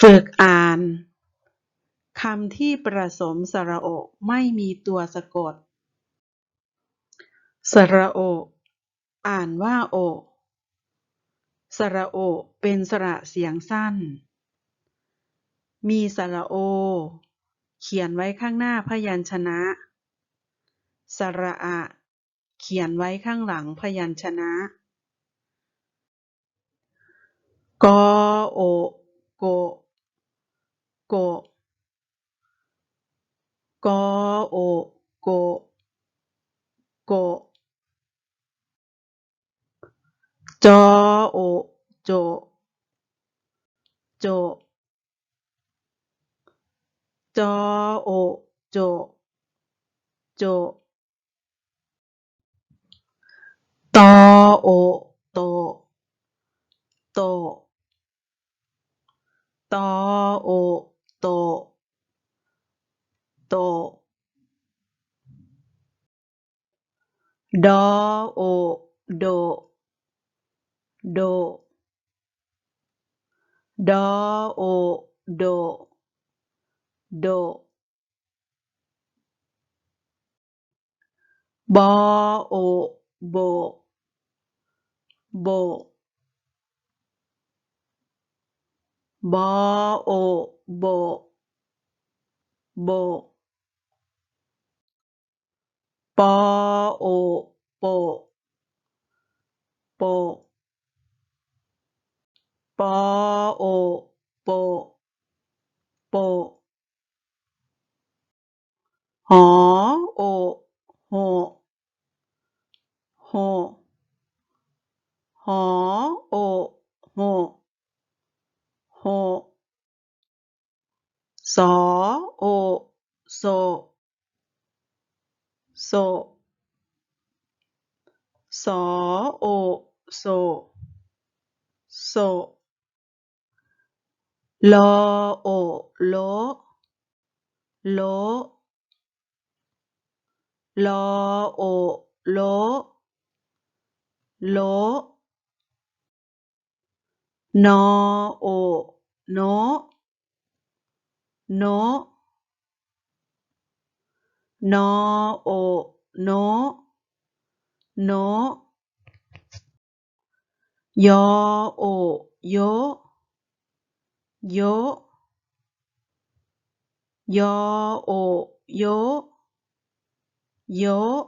ฝึกอ่านคำที่ประสมสระโอไม่มีตัวสะกด สระโอ อ่านว่าโอ สระโอเป็นสระเสียงสั้น มีสระโอ เขียนไว้ข้างหน้าพยัญชนะ สระอะ เขียนไว้ข้างหลังพยัญชนะ กอโอ ご、ご、がお、ご、ご、ざお、じょ、じょ、ざお、じょ、じょ、たお、と、と、ตอโอ โต โต ตอโอ โต โต ดอโอ โด โด ดอโอ โด โด บอโอ โบ โบ bò ổ bộ bộ bò ổ bộ bộ bò ổ bộ bộ hó ổ hộ hộ hó ổ hộ สอโอโซโซสอโอโซโซลอโอโลโลลอโอโลโลนอโอโน nó nó, ồ, nó nó yo ồ yo yo yo ồ yo yo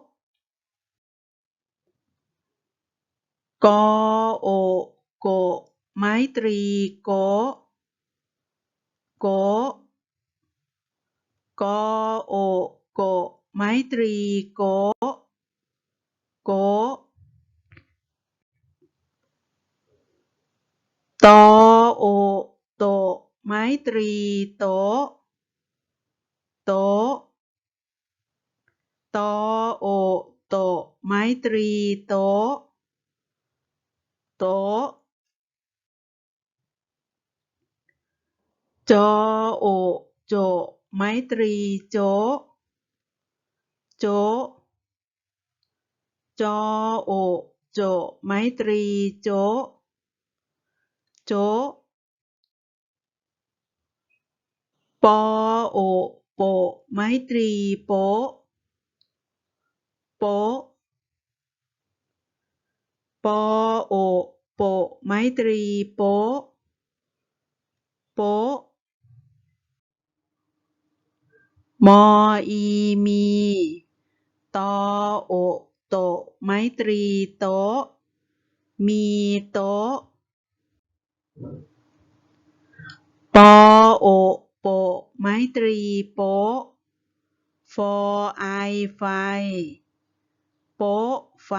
co ô cổ mái tri cổ cổ กอโอโกไม้ตรีโกโกไม้ตรีโกโกตอโอโตไม้ตรีโตโตตโอโตไม้ตรีโตโตจโอโจ ไมตรี โจโจจอโอ โจ ไมตรี โจโจปอโอ โป ไมตรี โปโปปอโอ โป ไมตรี โปโป มอ อี มี ตอ โอ โตไม้ตรีโตะมีโต๊ะปอ โอ โปไม้ตรีโป๊ะฟอไอไฟ โป๊ะไฟ